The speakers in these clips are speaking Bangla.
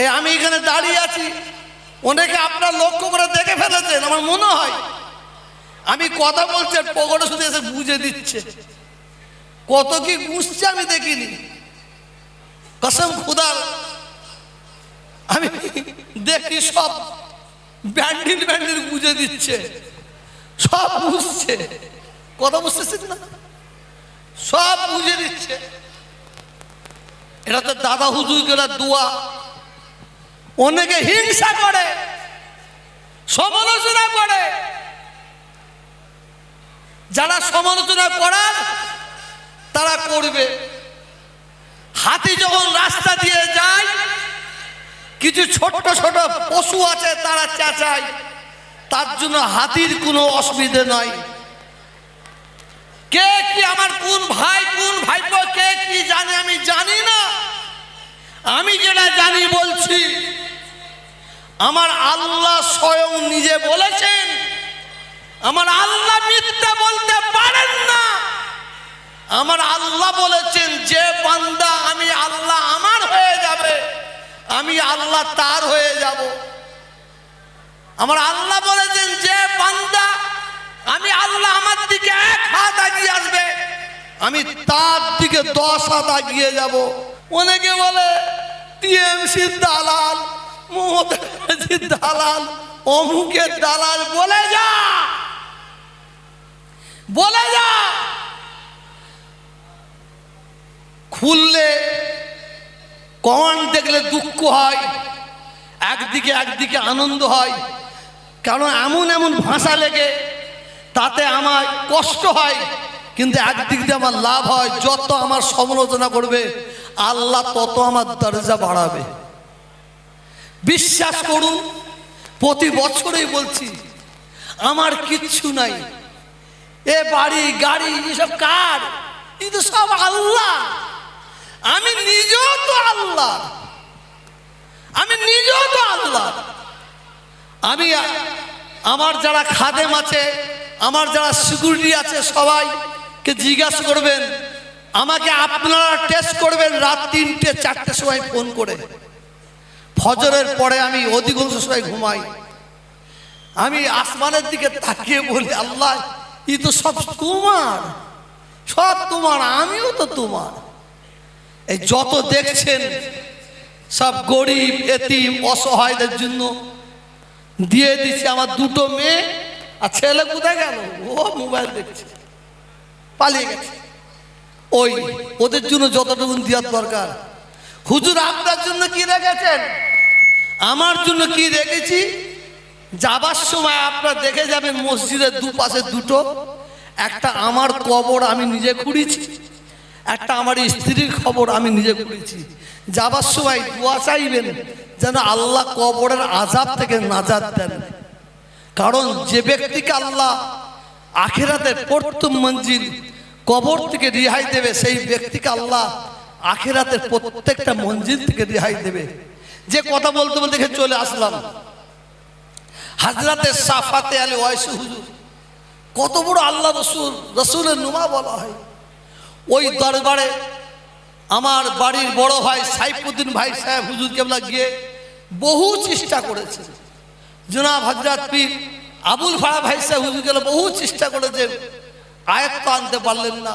এই আমি এখানে দাঁড়িয়ে আছি। অনেকে আপনার লক্ষ্য করে দেখে ফেলেছেন, আমার মনে হয়। আমি কথা বলছি পকেটে শুধু এসে বুঝে দিচ্ছে। কত কি গুছছে আমি দেখিনি। কসম খুদার, আমি দেখি সব ব্যান্ডিল ব্যান্ডিল বুঝে দিচ্ছে। সব বুঝছে। কথা বুঝতেছেন না? সব বুঝে দিচ্ছে। এটা তো দাদা হুজুর দোয়া অনেকে হিংসা করে, সমালোচনা করে। যারা সমালোচনা করার, তারা করবে। হাতি যখন রাস্তা দিয়ে যায়, কিছু ছোট্ট ছোট পশু আছে, তারা চেঁচায়। তার জন্য হাতির কোনো অসুবিধে নয় কে কি আমার কোন ভাই, কোন ভাইপো, কে কি জানে, আমি জানি না। আমি যেটা জানি বলছি আমার আল্লাহ স্বয়ং নিজে বলেছেন, আমার আল্লাহ মিথ্যা বলতে পারেন না। আমার আল্লাহ বলেছেন, যে বান্দা আমি আল্লাহ আমার হয়ে যাবে, আমি আল্লাহ তার হয়ে যাব। আমার আল্লাহ বলেছেন, যে বান্দা আমি আল্লাহ আমার দিকে এক হাত আগিয়ে আসবে, আমি তার দিকে দশ হাত আগিয়ে যাব। অনেকে বলে টিএমসি দালাল দালাল অমুকের দালাল, বলে যা! বলে যা! খুললে কমান্ড দেখলে দুঃখ হয়, একদিকে একদিকে আনন্দ হয়। কারণ এমন এমন ভাষা লেগে, তাতে আমার কষ্ট হয়, কিন্তু একদিক দিয়ে আমার লাভ হয়, যত আমার সমালোচনা করবে, আল্লাহ তত আমার দরজা বাড়াবে। বিশ্বাস করুন, প্রতি বছরেই বলছি, আমার কিচ্ছু নাই। এ বাড়ি, গাড়ি, এসব কার? কিন্তু সব আল্লাহ। আমি নিজেও তো আল্লাহ। আমি নিজেও তো আল্লাহ। আমি আমার যারা খাদেম আছে, আমার যারা সিকিউরিটি আছে সবাইকে জিজ্ঞাসা করবেন, আমাকে আপনারা টেস্ট করবেন রাত তিনটে চারটে সময় ফোন করে। ফজরের পরে আমি অধিকাংশ সময় ঘুমাই। আমি আসমানের দিকে তাকিয়ে বলি, আল্লাহ, ই তো সব তোমার। সব তোমার, আমিও তো তোমার। এই যত দেখছেন, সব গরিব, এতিম, অসহায়দের জন্য দিয়ে দিচ্ছি আমার দুটো মেয়ে, আর ছেলে কোথায় গেল? ও মোবাইল দেখছে, পালিয়ে গেছে। ওই, ওদের জন্য যতটুকু দেওয়ার দরকার। হুজুর, আপনার জন্য কি রেখেছেন? আমার জন্য কি রেখেছি যাবার সময় আপনারা দেখে যাবেন মসজিদের দুপাশে দুটো, একটা আমার কবর আমি নিজে খুঁড়িছি, একটা আমার স্ত্রীর খবর আমি নিজে করেছি যাবার সময় দোয়া চাইবেন যেন আল্লাহ কবরের আজাব থেকে নাজাদ দেন। কারণ যে ব্যক্তিকে আল্লাহ আখেরাতে প্রথম মঞ্জিল কবর থেকে রিহাই দেবে, সেই ব্যক্তিকে আল্লাহ আখেরাতের প্রত্যেকটা মঞ্জিল থেকে রিহাই দেবে। যে কথা বলতে বলতে চলে আসলাম। হাজরাতে সাফাতে আলী ওয়াইসু হুজুর। কত বড় আল্লাহ রসুল, রসুলের নুমা বলা হয়। ওই দরবারে আমার বাড়ির বড় ভাই সাইফুদ্দিন ভাই সাহেব হুজুর কেবলা গিয়ে বহু চেষ্টা করেছে। জনাব হজরত পীর আবুল ভাড়া ভাই সাহেব হুজুর গেলে বহু চেষ্টা করেছে আয়ত্ত আনতে পারলেন না।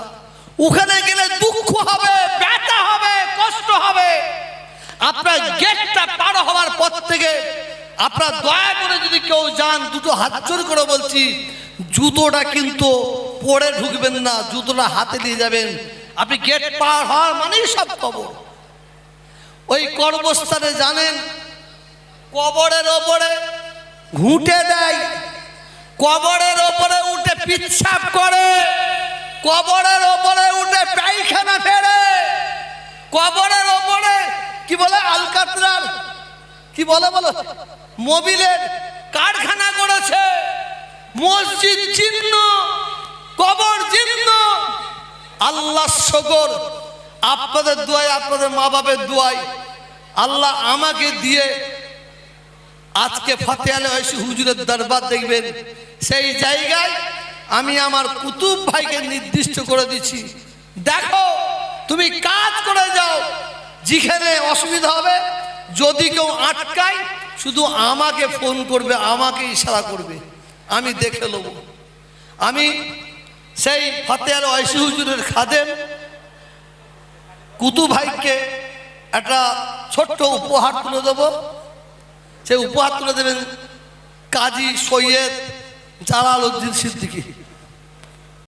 ওখানে গেলে দুঃখ হবে, ব্যথা হবে, কষ্ট হবে। আপনার গেটটা পার হওয়ার পর থেকে আপনার দয়া করে যদি কেউ যান, দুটো হাত জোর করে বলছি, জুতোটা কিন্তু পরে ঢুকবেন না, জুতোটা হাতে নিয়ে যাবেন। আপনি গেট পার হওয়ার মানেই সব কবর ওই কর্মস্থানে জানেন, কবরের ওপরে ঘুঁটে দেয়, কবরের ওপরে উঠে পিচ্ছাপ করে, কবরের ওপরে উঠে পায়খানা ফেরে কবরের ওপরে কি বলে? আলকাতরার কি বলে বলো? মোবিলের কারখানা করেছে। মসজিদ চিহ্ন, কবর চিহ্ন। আল্লাহ শকর। আপনাদের দোয়াই আপনাদের মা বাপের দোয়াই আল্লাহ আমাকে দিয়ে আজকে ফাতে আলে হুজুরের দরবার দেখবেন। সেই জায়গায় আমি আমার কুতুব ভাইকে নির্দিষ্ট করে দিচ্ছি। দেখো, তুমি কাজ করে যাও। যেখানে অসুবিধা হবে, যদি কেউ আটকায়, শুধু আমাকে ফোন করবে, আমাকে ইশারা করবে। আমি দেখে নেব। আমি সেই ফতেয়ার ঐশী হুজুরের খাদেম কুতু ভাইকে একটা ছোট্ট উপহার তুলে দেবো। সেই উপহার তুলে দেবেন কাজী সৈয়দ জালাল উদ্দিন সিদ্দিকী।